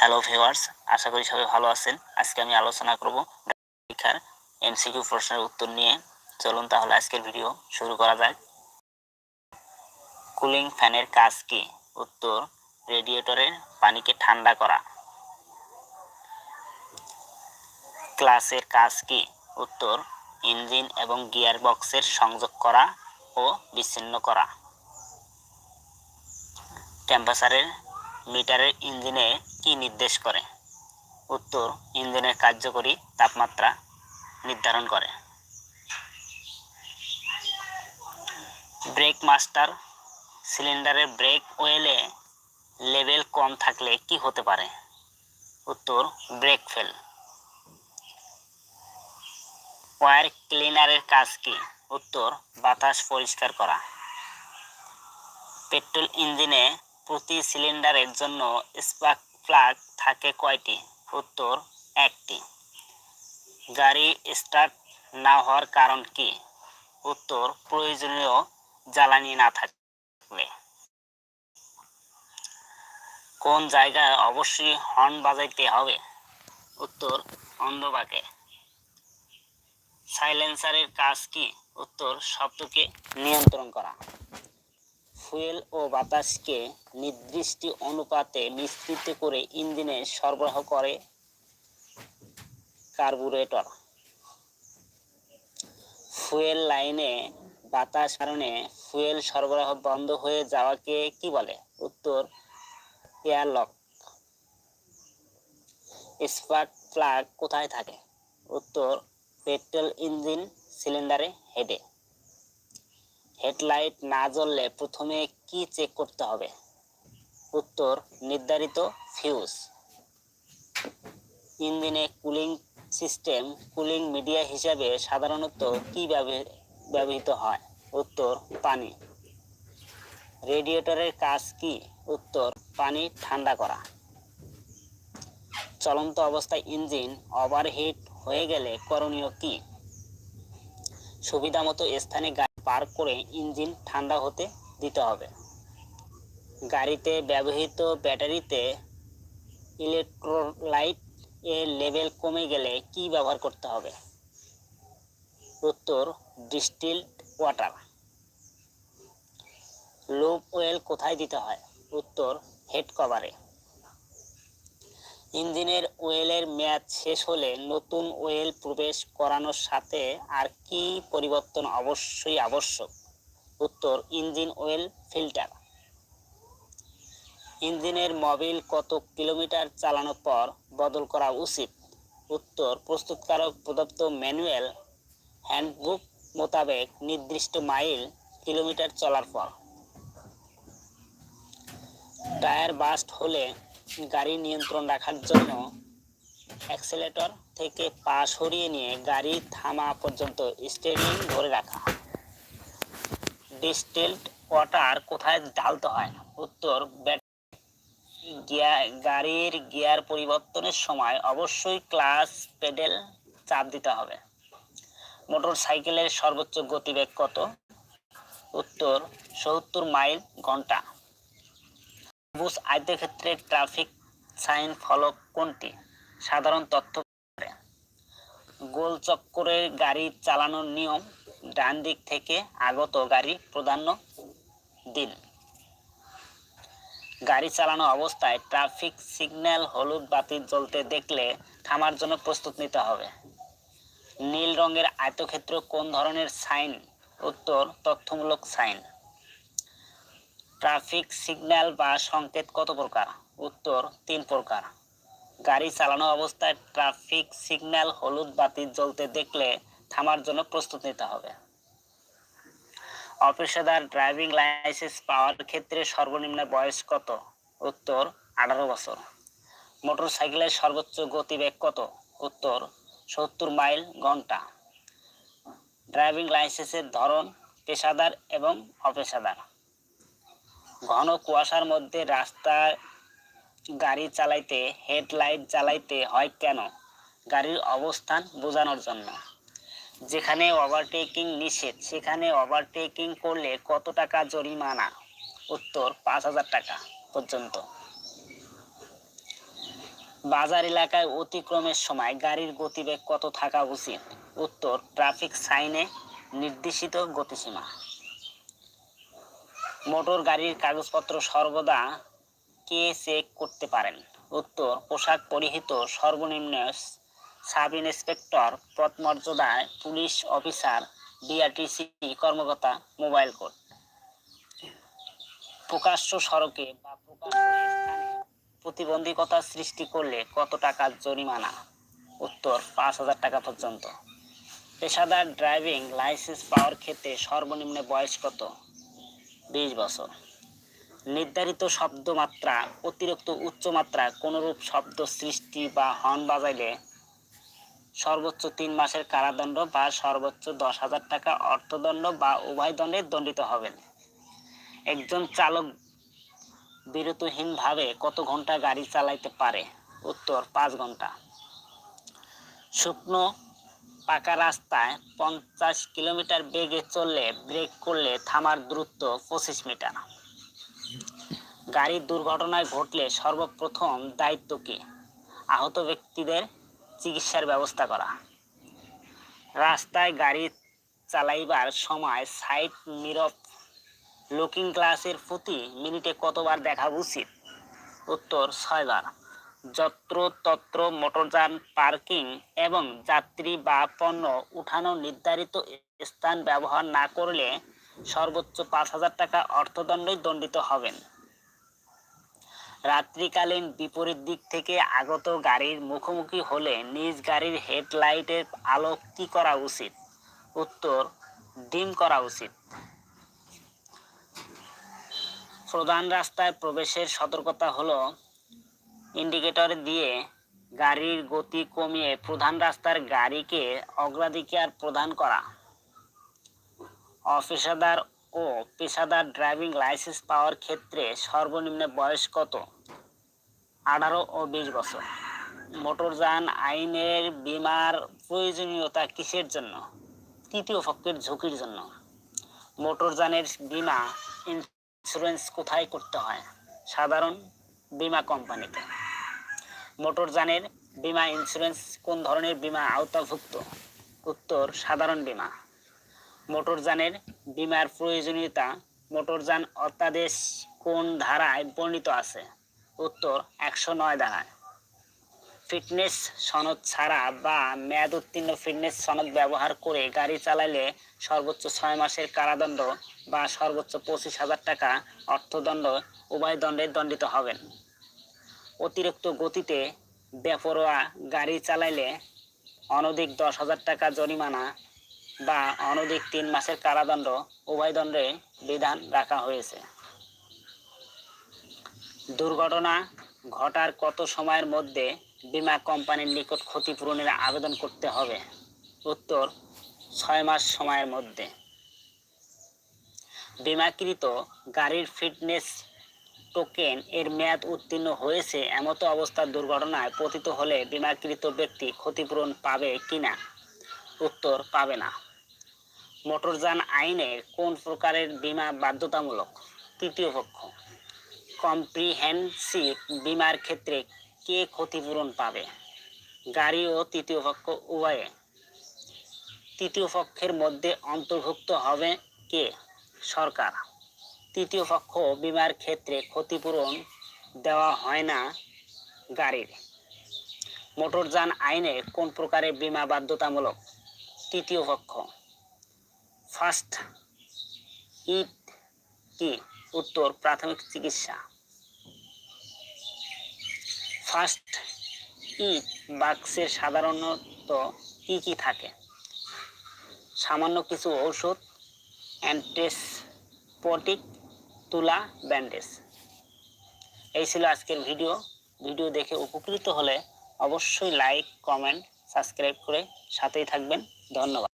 Hello viewers আশা করি সবাই ভালো আছেন। আজকে আমি আলোচনা করব পরীক্ষার এমসিকিউ প্রশ্নের উত্তর নিয়ে। চলুন তাহলে আজকের ভিডিও শুরু করা যাক। কুলিং ফ্যানের কাজ কি? উত্তর রেডিয়েটরের পানিকে ঠান্ডা করা। ক্লাসের কাজ কি? উত্তর, ইঞ্জিন এবং গিয়ার বক্সের সংযোগ করা ও বিচ্ছিন্ন করা। টেম্পারেচারের মিটারের ইঞ্জিনে কি নির্দেশ করে? উত্তর, ইঞ্জিনের কার্যকরী তাপমাত্রা নির্ধারণ করে। ব্রেক মাস্টার, সিলিন্ডারের ব্রেক ওয়েলে লেভেল কম থাকলে কি হতে পারে? উত্তর, ব্রেক ফেল। ওয়ার ক্লিনারের কাজ কি? উত্তর, বাতাস পরিষ্কার করা। পেট্রোল ইঞ্জিনে প্রতি সিলিন্ডারের জন্য স্পার্ক প্লাগ থাকে কয়টি? উত্তর, একটি। গাড়ি স্টার্ট না হওয়ার কারণ কি? উত্তর, প্রয়োজনীয় জ্বালানি না থাকলে। কোন জায়গায় অবশ্যই হর্ন বাজাইতে হবে? উত্তর অন্ধবাকে সাইলেন্সারের কাজ কি? উত্তর, শব্দকে নিয়ন্ত্রণ করা। ফুয়েল ও বাতাসকে নির্দিষ্ট অনুপাতে মিশ্রিত করে ইঞ্জিনে সরবরাহ করে কার্বুরেটর। ফুয়েল লাইনে বাতাস কারণে ফুয়েল সরবরাহ বন্ধ হয়ে যাওয়াকে কি বলে? উত্তর, এয়ারলক। স্পার্ক প্লাগ কোথায় থাকে? উত্তর, পেট্রোল ইঞ্জিন সিলিন্ডারে হেডে হেডলাইট না জ্বললে প্রথমে কি চেক করতে হবে? উত্তর, নির্ধারিত ফিউজ ইঞ্জিনে কুলিং সিস্টেম কুলিং মিডিয়া হিসাবে সাধারণত কি ব্যবহৃত হয়? উত্তর, পানি। রেডিয়েটরের কাজ কি? উত্তর, পানি ঠান্ডা করা। চলন্ত অবস্থায় ইঞ্জিন ওভারহিট হয়ে গেলে করণীয় কি? সুবিধামতো স্থানে পার্ক করে ইঞ্জিন ঠান্ডা হতে দিতে হবে। গাড়িতে ব্যবহৃত ব্যাটারিতে ইলেকট্রোলাইট এর লেভেল কমে গেলে কি ব্যবহার করতে হবে? উত্তর, ডিস্টিলড ওয়াটার। লুপ ওয়েল কোথায় দিতে হয়? উত্তর, হেড কভারে। ইঞ্জিনের ওয়েলের মেয়াদ শেষ হলে নতুন ওয়েল প্রবেশ করানোর সাথে আর কি পরিবর্তন অবশ্যই আবশ্যক? উত্তর, ইঞ্জিন ওয়েল ফিল্টার। ইঞ্জিনের মবিল কত কিলোমিটার চালানোর পর বদল করা উচিত? উত্তর, প্রস্তুতকারক প্রদত্ত ম্যানুয়াল হ্যান্ডবুক মোতাবেক নির্দিষ্ট মাইল কিলোমিটার চলার পর। টায়ার বাস্ট হলে গাড়ি নিয়ন্ত্রণ রাখার জন্য অ্যাক্সেলেটর থেকে পা সরিয়ে নিয়ে গাড়ি থামা পর্যন্ত স্টিয়ারিং ধরে রাখা। ডিস্টিলড ওয়াটার কোথায় ঢালতে হয়? উত্তর গাড়ির গিয়ার পরিবর্তনের সময় অবশ্যই ক্লাস পেডেল চাপ দিতে হবে। মোটর সাইকেলের সর্বোচ্চ গতিবেগ কত? উত্তর, সত্তর মাইল ঘণ্টা। বুস আয়তক্ষেত্রে ট্রাফিক সাইন ফলক কোনটি? সাধারণ তথ্য গোল চক্করের গাড়ি চালানোর নিয়ম, ডান দিক থেকে আগত গাড়ি প্রাধান্য দিন। গাড়ি চালানো অবস্থায় ট্রাফিক সিগন্যাল হলুদ বাতি জ্বলতে দেখলে থামার জন্য প্রস্তুত নিতে হবে। নীল রঙের আয়তক্ষেত্র কোন ধরনের সাইন উত্তর, তথ্যমূলক সাইন ট্রাফিক সিগন্যাল বা সংকেত কত প্রকার? উত্তর, তিন প্রকার। গাড়ি চালানো অবস্থায় ট্রাফিক সিগন্যাল হলুদ বাতি জ্বলতে দেখলে থামার জন্য প্রস্তুত নিতে হবে। অপেশাদার ড্রাইভিং লাইসেন্স পাওয়ার ক্ষেত্রে সর্বনিম্ন বয়স কত? উত্তর, আঠারো বছর। মোটরসাইকেলের সর্বোচ্চ গতিবেগ কত? উত্তর, সত্তর মাইল ঘণ্টা। ড্রাইভিং লাইসেন্সের ধরন, পেশাদার এবং অপেশাদার। ঘন কুয়াশার মধ্যে রাস্তায় গাড়ি চালাইতে, হেডলাইট জ্বালাইতে হয় কেন? গাড়ির অবস্থান বোঝানোর জন্য। যেখানে ওভারটেকিং নিষেধ, সেখানে ওভারটেকিং করলে কত টাকা জরিমানা? উত্তর, পাঁচ হাজার টাকা পর্যন্ত। বাজার এলাকায় অতিক্রমের সময় গাড়ির গতিবেগ কত থাকা উচিত? উত্তর ট্রাফিক সাইনে নির্দেশিত গতিসীমা। মোটর গাড়ির কাগজপত্র সর্বদা কে চেক করতে পারেন? উত্তর, পোশাক পরিহিত সর্বনিম্ন সাব ইন্সপেক্টর পদমর্যাদায় পুলিশ অফিসার বিআরটিসি কর্মকর্তা, মোবাইল কোড। প্রকাশ্য সড়কে বা প্রকাশ্য স্থানে প্রতিবন্ধকতা সৃষ্টি করলে কত টাকা জরিমানা? উত্তর, পাঁচ হাজার টাকা পর্যন্ত। পেশাদার ড্রাইভিং লাইসেন্স পাওয়ার ক্ষেত্রে সর্বনিম্ন বয়স কত? বিশ বছর। নির্ধারিত শব্দমাত্রা, অতিরিক্ত উচ্চমাত্রা, কোনরূপ শব্দ সৃষ্টি বা হর্ন বাজাইলে সর্বোচ্চ তিন মাসের কারাদণ্ড বা সর্বোচ্চ দশ হাজার টাকা অর্থদণ্ড বা উভয় দণ্ডে দণ্ডিত হবেন। একজন চালক বিরতহীনভাবে কত ঘণ্টা গাড়ি চালাইতে পারে? উত্তর, পাঁচ ঘণ্টা শুকনো পাকা রাস্তায় পঞ্চাশ কিলোমিটার বেগে চললে, ব্রেক করলে থামার দূরত্ব পঁচিশ মিটার। গাড়ির দুর্ঘটনায় ঘটলে সর্বপ্রথম দায়িত্ব কি? আহত ব্যক্তিদের চিকিৎসার ব্যবস্থা করা। রাস্তায় গাড়ি চালাইবার সময় সাইড মিরর লুকিং গ্লাসের প্রতি মিনিটে কতবার দেখা উচিত? উত্তর ছয়বার। যত্র তত্র মোটরযান, পার্কিং এবং যাত্রী বা পণ্য উঠানো নির্ধারিত স্থান ব্যবহার না করলে সর্বোচ্চ পাঁচ হাজার টাকা অর্থদণ্ডে দণ্ডিত হবেন। রাত্রিকালীন বিপরীত দিক থেকে আগত গাড়ির মুখোমুখি হলে নিজ গাড়ির হেডলাইটের আলো কি করা উচিত? উত্তর, ডিম করা উচিত। প্রধান রাস্তায় প্রবেশের সতর্কতা হলো ইন্ডিকেটর দিয়ে গাড়ির গতি কমিয়ে প্রধান রাস্তার গাড়িকে অগ্রাধিকার প্রদান করা। অপেশাদার ও পেশাদার ড্রাইভিং লাইসেন্স পাওয়ার ক্ষেত্রে সর্বনিম্ন বয়স কত? আঠারো ও বিশ বছর। মোটরযান আইনের বীমার প্রয়োজনীয়তা কিসের জন্য? তৃতীয় পক্ষের ঝুঁকির জন্য। মোটরযানের বীমা ইন্স্যুরেন্স কোথায় করতে হয়? সাধারণ বীমা কোম্পানিতে। মোটরযানের বীমা ইন্স্যুরেন্স কোন ধরনের বীমা আওতাভুক্ত? উত্তর, সাধারণ বীমা। মোটরযানের বীমার প্রয়োজনীয়তা মোটরযান অত্যাদেশ কোন ধারায় বর্ণিত আছে? উত্তর, একশো নয় ধারায়। ফিটনেস সনদ ছাড়া বা মেয়াদ উত্তীর্ণ ফিটনেস সনদ ব্যবহার করে গাড়ি চালাইলে সর্বোচ্চ ছয় মাসের কারাদণ্ড বা সর্বোচ্চ পঁচিশ হাজার টাকা অর্থদণ্ড উভয় দণ্ডে দণ্ডিত হবেন। অতিরিক্ত গতিতে বেপরোয়া গাড়ি চালাইলে অনধিক দশ হাজার টাকা জরিমানা বা অনধিক তিন মাসের কারাদণ্ড উভয় দণ্ডে বিধান রাখা হয়েছে। দুর্ঘটনা ঘটার কত সময়ের মধ্যে বীমা কোম্পানির নিকট ক্ষতিপূরণের আবেদন করতে হবে? উত্তর, ছয় মাস সময়ের মধ্যে। বিমাকৃত গাড়ির ফিটনেস টোকেন এর মেয়াদ উত্তীর্ণ হয়েছে, এমতো অবস্থার দুর্ঘটনায় পতিত হলে বিমাকৃত ব্যক্তি ক্ষতিপূরণ পাবে কিনা? উত্তর পাবে না। মোটরযান আইনে কোন প্রকারের বীমা বাধ্যতামূলক? তৃতীয় পক্ষ, কম্প্রিহেন্সিভ বীমার ক্ষেত্রে কে ক্ষতিপূরণ পাবে? গাড়ি ও তৃতীয় পক্ষ, উভয়ে। তৃতীয় পক্ষের মধ্যে অন্তর্ভুক্ত হবে কে? সরকার। তৃতীয় পক্ষ বিমার ক্ষেত্রে ক্ষতিপূরণ দেওয়া হয় না গাড়ির। মোটরযান আইনে কোন প্রকারের বীমা বাধ্যতামূলক? তৃতীয় পক্ষ। ফার্স্ট ইট কি? উত্তর, প্রাথমিক চিকিৎসা। ফার্স্ট ইট বাক্সে সাধারণত কি কি থাকে? সামান্য কিছু ঔষধ, অ্যান্টিসপটিক তুলা ব্যান্ডেজ। এই ছিল আজকের ভিডিও। ভিডিও দেখে উপকৃত হলে অবশ্যই লাইক, কমেন্ট, সাবস্ক্রাইব করে সাথেই থাকবেন। ধন্যবাদ।